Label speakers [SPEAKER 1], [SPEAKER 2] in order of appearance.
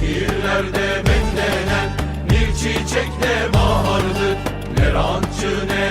[SPEAKER 1] şehirlerde beklenen bir çiçekle bahardı. Ne rançı ne